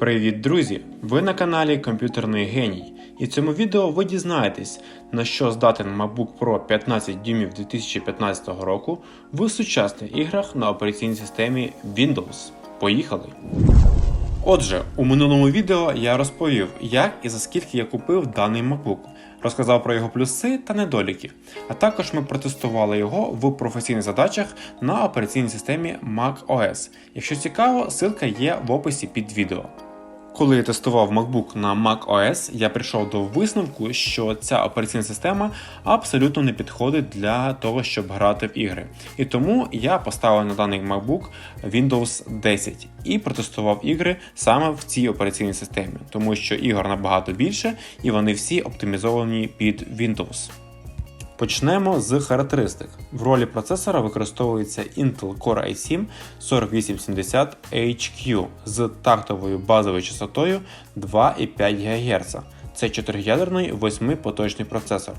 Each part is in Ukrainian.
Привіт, друзі! Ви на каналі Комп'ютерний Геній. І в цьому відео ви дізнаєтесь, на що здатен MacBook Pro 15 дюймів 2015 року в сучасних іграх на операційній системі Windows. Поїхали! Отже, у минулому відео я розповів, як і за скільки я купив даний MacBook, розказав про його плюси та недоліки, а також ми протестували його в професійних задачах на операційній системі Mac OS. Якщо цікаво, ссылка є в описі під відео. Коли я тестував MacBook на Mac OS, я прийшов до висновку, що ця операційна система абсолютно не підходить для того, щоб грати в ігри. І тому я поставив на даний MacBook Windows 10 і протестував ігри саме в цій операційній системі, тому що ігор набагато більше і вони всі оптимізовані під Windows. Почнемо з характеристик. В ролі процесора використовується Intel Core i7 4870HQ з тактовою базовою частотою 2,5 ГГц. Це 4-ядерний 8-поточний процесор.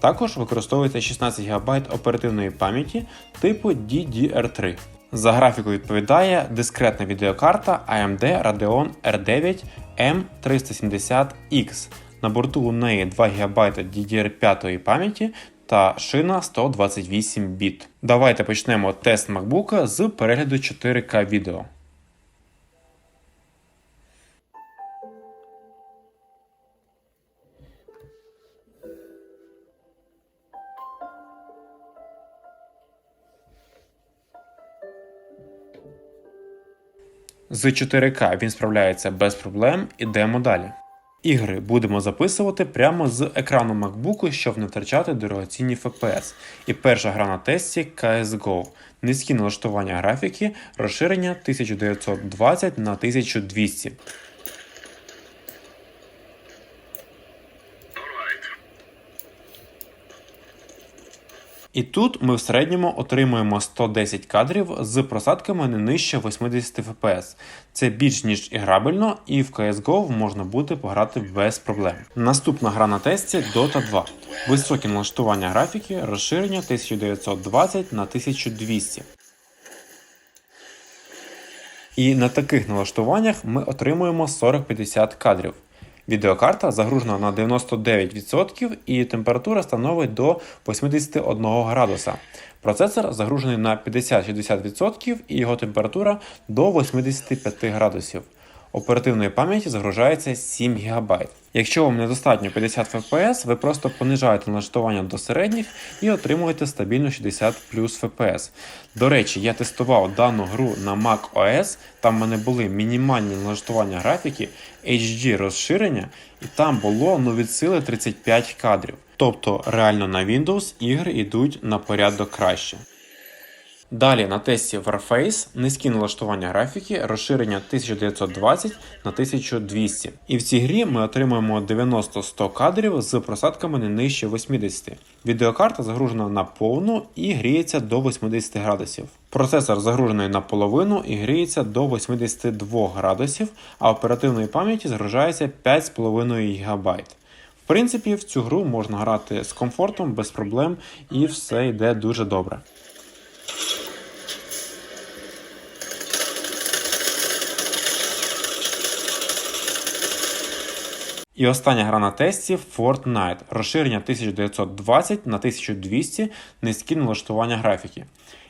Також використовується 16 ГБ оперативної пам'яті типу DDR3. За графіку відповідає дискретна відеокарта AMD Radeon R9 M370X. На борту у неї 2 ГБ DDR5 пам'яті та шина 128 біт. Давайте почнемо тест MacBook з перегляду 4К відео. З 4К він справляється без проблем, ідемо далі. Ігри будемо записувати прямо з екрану MacBook, щоб не втрачати дорогоцінні FPS. І перша гра на тесті CSGO. Низькі налаштування графіки, розширення 1920 на 1200. І тут ми в середньому отримуємо 110 кадрів з просадками не нижче 80 FPS. Це більш ніж іграбельно, і в CSGO можна буде пограти без проблем. Наступна гра на тесті Dota 2. Високі налаштування графіки, розширення 1920 на 1200. І на таких налаштуваннях ми отримуємо 40-50 кадрів. Відеокарта загружена на 99% і температура становить до 81 градуса. Процесор загружений на 50-60% і його температура до 85 градусів. Оперативної пам'яті загружається 7 ГБ. Якщо вам недостатньо 50 FPS, ви просто понижаєте налаштування до середніх і отримуєте стабільно 60 плюс FPS. До речі, я тестував дану гру на Mac OS, там в мене були мінімальні налаштування графіки, HD розширення, і там було ну від сили 35 кадрів. Тобто реально на Windows ігри йдуть на порядок краще. Далі на тесті Warface низькі налаштування графіки, розширення 1920 на 1200. І в цій грі ми отримуємо 90-100 кадрів з просадками не нижче 80. Відеокарта загружена на повну і гріється до 80 градусів. Процесор загружений наполовину і гріється до 82 градусів, а оперативної пам'яті загружається 5,5 ГБ. В принципі, в цю гру можна грати з комфортом, без проблем, і все йде дуже добре. І остання гра на тесті Fortnite. Розширення 1920 на 1200 низькі налаштування графіки.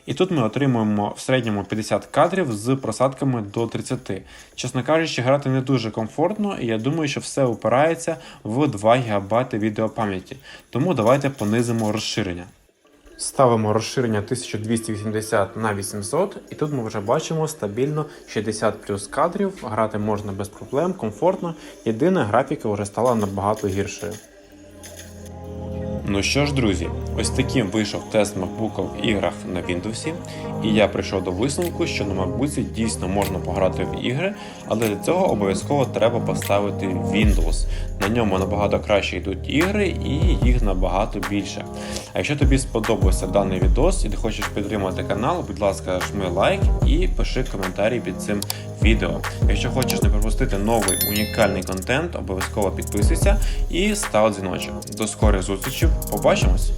І тут ми отримуємо в середньому 50 кадрів з просадками до 30. Чесно кажучи, грати не дуже комфортно, і я думаю, що все упирається в 2 ГБ відеопам'яті. Тому давайте понизимо розширення. Ставимо розширення 1280 на 800, і тут ми вже бачимо стабільно 60 плюс кадрів. Грати можна без проблем, комфортно. Єдине, графіка вже стала набагато гіршою. Ну що ж, друзі, ось таким вийшов тест MacBook в іграх на Windows, і я прийшов до висновку, що на MacBook дійсно можна пограти в ігри, але для цього обов'язково треба поставити Windows. На ньому набагато краще йдуть ігри і їх набагато більше. А якщо тобі сподобався даний відос і ти хочеш підтримати канал, будь ласка, жми лайк і пиши коментарі під цим відео. Якщо хочеш не пропустити новий унікальний контент, обов'язково підписуйся і став дзвіночок. До скорих зустрічей, побачимось!